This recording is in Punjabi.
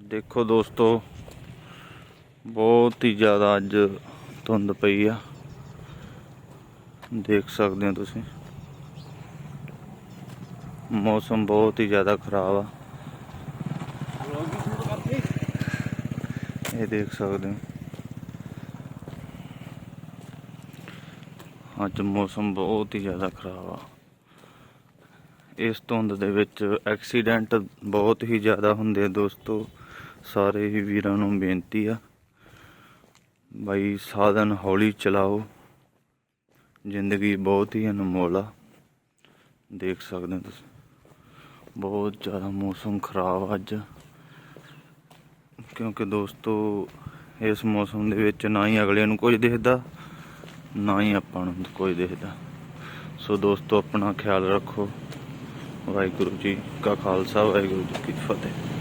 ਦੇਖੋ ਦੋਸਤੋ, ਬਹੁਤ ਹੀ ਜ਼ਿਆਦਾ ਅੱਜ ਧੁੰਦ ਪਈ ਆ। ਦੇਖ ਸਕਦੇ ਹੋ ਤੁਸੀਂ। ਮੌਸਮ ਬਹੁਤ ਹੀ ਜ਼ਿਆਦਾ ਖਰਾਬ ਆ। ਇਹ ਦੇਖ ਸਕਦੇ ਹੋ। ਅੱਜ ਮੌਸਮ ਬਹੁਤ ਹੀ ਜ਼ਿਆਦਾ ਖਰਾਬ ਆ। ਇਸ ਧੁੰਦ ਦੇ ਵਿੱਚ ਐਕਸੀਡੈਂਟ ਬਹੁਤ ਹੀ ਜ਼ਿਆਦਾ ਹੁੰਦੇ ਆ ਦੋਸਤੋ। ਸਾਰੇ ਹੀ ਵੀਰਾਂ ਨੂੰ ਬੇਨਤੀ ਆ, ਬਾਈ ਸਾਧਨ ਹੌਲੀ ਚਲਾਓ। ਜ਼ਿੰਦਗੀ ਬਹੁਤ ਹੀ ਅਨਮੋਲ ਆ। ਦੇਖ ਸਕਦੇ ਹੋ ਤੁਸੀਂ, ਬਹੁਤ ਜ਼ਿਆਦਾ ਮੌਸਮ ਖਰਾਬ ਆ ਅੱਜ। ਕਿਉਂਕਿ ਦੋਸਤੋ, ਇਸ ਮੌਸਮ ਦੇ ਵਿੱਚ ਨਾ ਹੀ ਅਗਲੇ ਨੂੰ ਕੁਝ ਦਿਖਦਾ, ਨਾ ਹੀ ਆਪਾਂ ਨੂੰ ਕੁਝ ਦਿਖਦਾ। ਸੋ ਦੋਸਤੋ, ਆਪਣਾ ਖਿਆਲ ਰੱਖੋ। ਵਾਹਿਗੁਰੂ ਜੀ ਕਾ ਖਾਲਸਾ, ਵਾਹਿਗੁਰੂ ਜੀ ਕੀ ਫਤਿਹ।